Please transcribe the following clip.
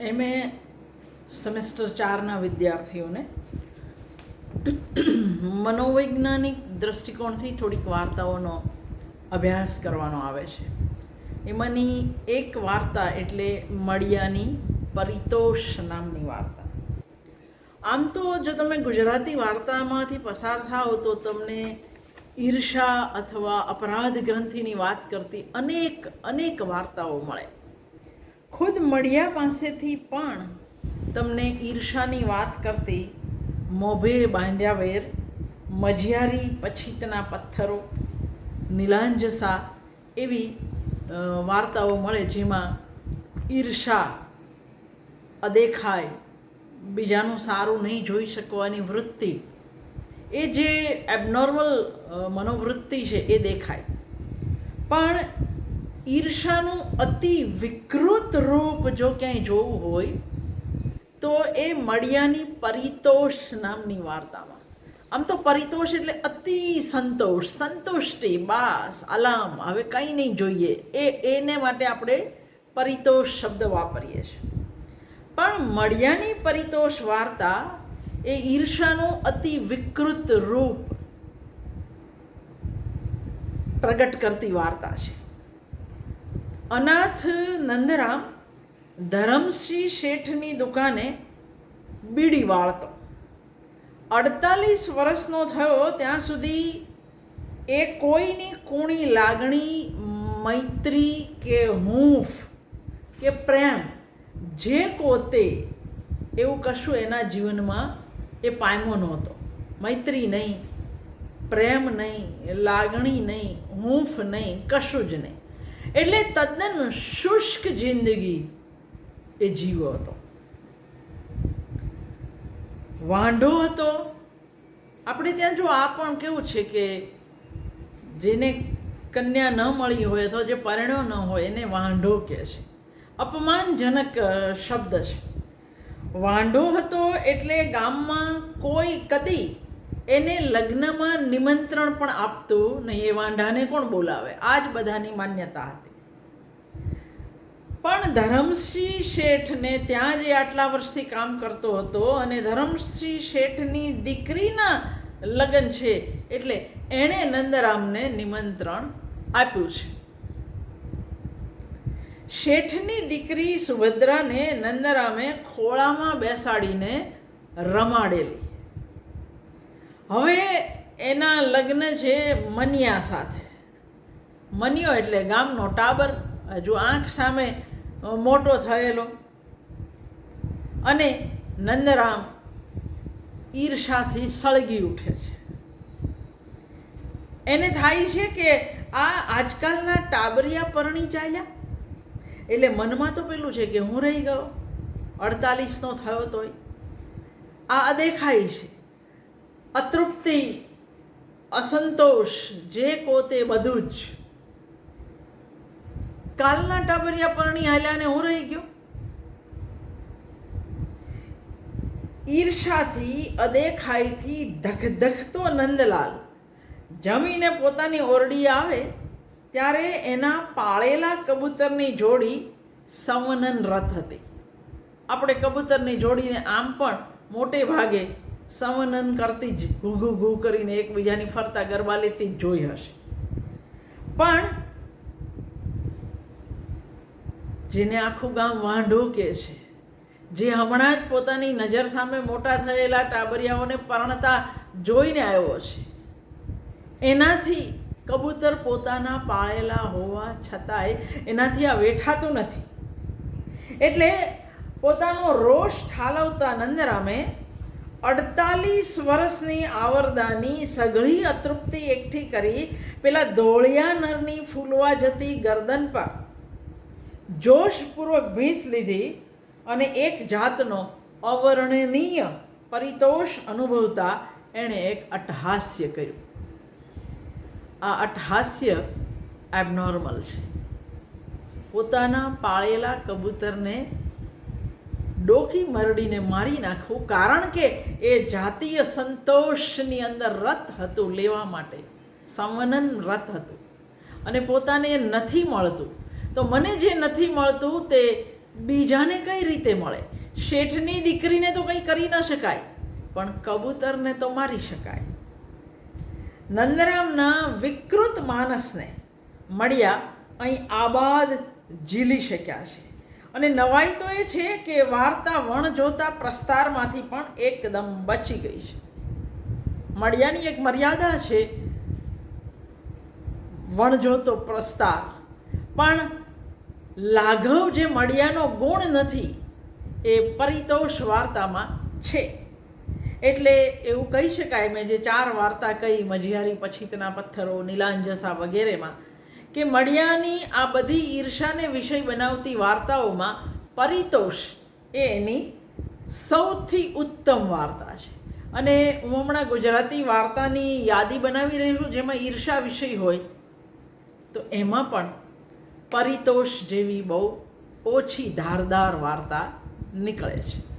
MA semester ચારના વિદ્યાર્થીઓને મનોવૈજ્ઞાનિક દૃષ્ટિકોણથી થોડીક વાર્તાઓનો અભ્યાસ કરવાનો આવે છે. એમાંની એક વાર્તા એટલે મળિયાની પરિતોષ નામની વાર્તા. આમ તો જો તમે ગુજરાતી વાર્તામાંથી પસાર થાઓ તો તમને ઈર્ષા અથવા અપરાધ ગ્રંથિની વાત કરતી અનેક અનેક વાર્તાઓ મળે. ખુદ મળ્યા પાસેથી પણ તમને ઈર્ષાની વાત કરતી મોભે બાંધ્યા વેર મજિયારી પછીતના પથ્થરો, નીલાંજસા એવી વાર્તાઓ મળે જેમાં ઈર્ષા અદેખાય, બીજાનું સારું નહીં જોઈ શકવાની વૃત્તિ. એ જે એબનોર્મલ મનોવૃત્તિ છે એ દેખાય. પણ ઈર્ષાનું અતિ વિકૃત રૂપ જો ક્યાંય જોવું હોય, તો એ મળિયાની પરિતોષ નામની વાર્તામાં. આમ તો પરિતોષ એટલે અતિ સંતોષ, સંતુષ્ટિ, બાસ, અલામ, હવે કંઈ નહીં જોઈએ. એ એને માટે આપણે પરિતોષ શબ્દ વાપરીએ છીએ. પણ મળિયાની પરિતોષ વાર્તા એ ઈર્ષાનું અતિ વિકૃત રૂપ પ્રગટ કરતી વાર્તા છે. અનાથ નંદરામ ધરમસિંહ શેઠની દુકાને બીડી વાળતો. અડતાલીસ વર્ષનો થયો, ત્યાં સુધી એ કોઈની કૂણી, લાગણી, મૈત્રી કે હૂંફ કે પ્રેમ જે પોતે એવું કશું એના જીવનમાં એ પામ્યો નહોતો. મૈત્રી નહીં, પ્રેમ નહીં, લાગણી નહીં, હૂંફ નહીં, કશું જ નહીં. એટલે તદ્દન શુષ્ક જિંદગી એ જીવો હતો. વાંઢો હતો. આપણે ત્યાં જો આ પણ કેવું છે કે જેને કન્યા ન મળી હોય અથવા જે પરણ્યો ન હોય એને વાંઢો કહે છે. અપમાનજનક શબ્દ છે. વાંઢો હતો એટલે ગામમાં કોઈ કદી એને લગ્નમાં નિમંત્રણ પણ આપતું નહીં, એ વાંઢાને કોણ બોલાવે? આ જ બધાની માન્યતા હતી. પણ ધરમસિંહ શેઠને ત્યાં જે આટલા વર્ષથી કામ કરતો હતો અને ધરમસિંહ શેઠની દીકરીના લગ્ન છે એટલે એણે નંદરામને નિમંત્રણ આપ્યું છે. શેઠની દીકરી સુભદ્રાને નંદરામે ખોળામાં બેસાડીને રમાડેલી. હવે એના લગ્ન છે મનિયા સાથે. મનિયો એટલે ગામનો ટાબર, હજુ આંખ સામે મોટો થયેલો. અને નંદરામ ઈર્ષાથી સળગી ઉઠે છે. એને થાય છે કે આ આજકાલના ટાબરિયા પરણી ચાલ્યા. એટલે મનમાં તો પેલું છે કે હું રહી ગયો, અડતાલીસનો થયો તોય. આ અદેખાય છે. અતૃપ્તિ, અસંતોષ, જે કો તે બધું જ. કાલના ટાબરિયા પરણી હાલ્યા ને હું રહી ગયો? ઈર્ષાથી અદેખાઈથી ધખધખતો નંદલાલ. જમીને પોતાની ઓરડી આવે, ત્યારે એના પાળેલા કબૂતરની જોડી સંવનન રથ હતી. આપણે કબૂતરની જોડીને આમ પણ મોટે ભાગે સંવનન કરતી જ ઘૂ ઘૂ કરીને એકબીજાની ફરતા ગરબા લેતી જ જોઈ હશે. પણ જેને આખું ગામ વાંઢો કે છે, જે હમણાં જ પોતાની નજર સામે મોટા થયેલા ટાબરિયાઓને પરણતા જોઈને આવ્યો છે એનાથી કબૂતર પોતાના પાળેલા હોવા છતાંય એનાથી આ વેઠાતું નથી. એટલે પોતાનો રોષ ઠાલવતા નંદરામે અડતાલીસ વર્ષની આવરદાની સઘળી અતૃપ્તિ એકઠી કરી પેલા ધોળિયા નરની ફૂલવા જતી ગરદન પર. જોશપૂર્વક ભીંસ લીધી અને એક જાતનો અવર્ણનીય પરિતોષ અનુભવતા એણે એક અટહાસ્ય કર્યું. આ અટહાસ્ય એબનોર્મલ છે. પોતાના પાળેલા કબૂતરને ડોકી મરડીને મારી નાખવું કારણ કે એ જાતીય સંતોષની અંદર રથ હતું લેવા માટે. સંવનન રથ હતું. અને પોતાને એ નથી મળતું. તો મને જે નથી મળતું તે બીજાને કઈ રીતે મળે? શેઠની દીકરીને તો કંઈ કરી ન શકાય, પણ કબૂતરને તો મારી શકાય. નંદરામના વિકૃત માનસને મળ્યા અહીં આબાદ ઝીલી શક્યા છે. અને નવાઈ તો એ છે કે વાર્તા વણ જોતા પ્રસ્તારમાંથી પણ એકદમ બચી ગઈ છે. મળ્યાની એક મર્યાદા છે વણજોતો પ્રસ્તાર. પણ લાઘવ જે મળ્યાનો ગુણ નથી, એ પરિતોષ વાર્તામાં છે. એટલે એવું કહી શકાય, મેં જે ચાર વાર્તા કહી મજિયારી પછીતના પથ્થરો, નીલાંજસા વગેરેમાં કે મળ્યાની આ બધી ઈર્ષાને વિષય બનાવતી વાર્તાઓમાં પરિતોષ એ એની સૌથી ઉત્તમ વાર્તા છે. અને હું હમણાં ગુજરાતી વાર્તાની યાદી બનાવી રહી છું, જેમાં ઈર્ષા વિષય હોય, તો એમાં પણ પરિતોષ જેવી બહુ ઓછી ધારદાર વાર્તા નીકળે છે.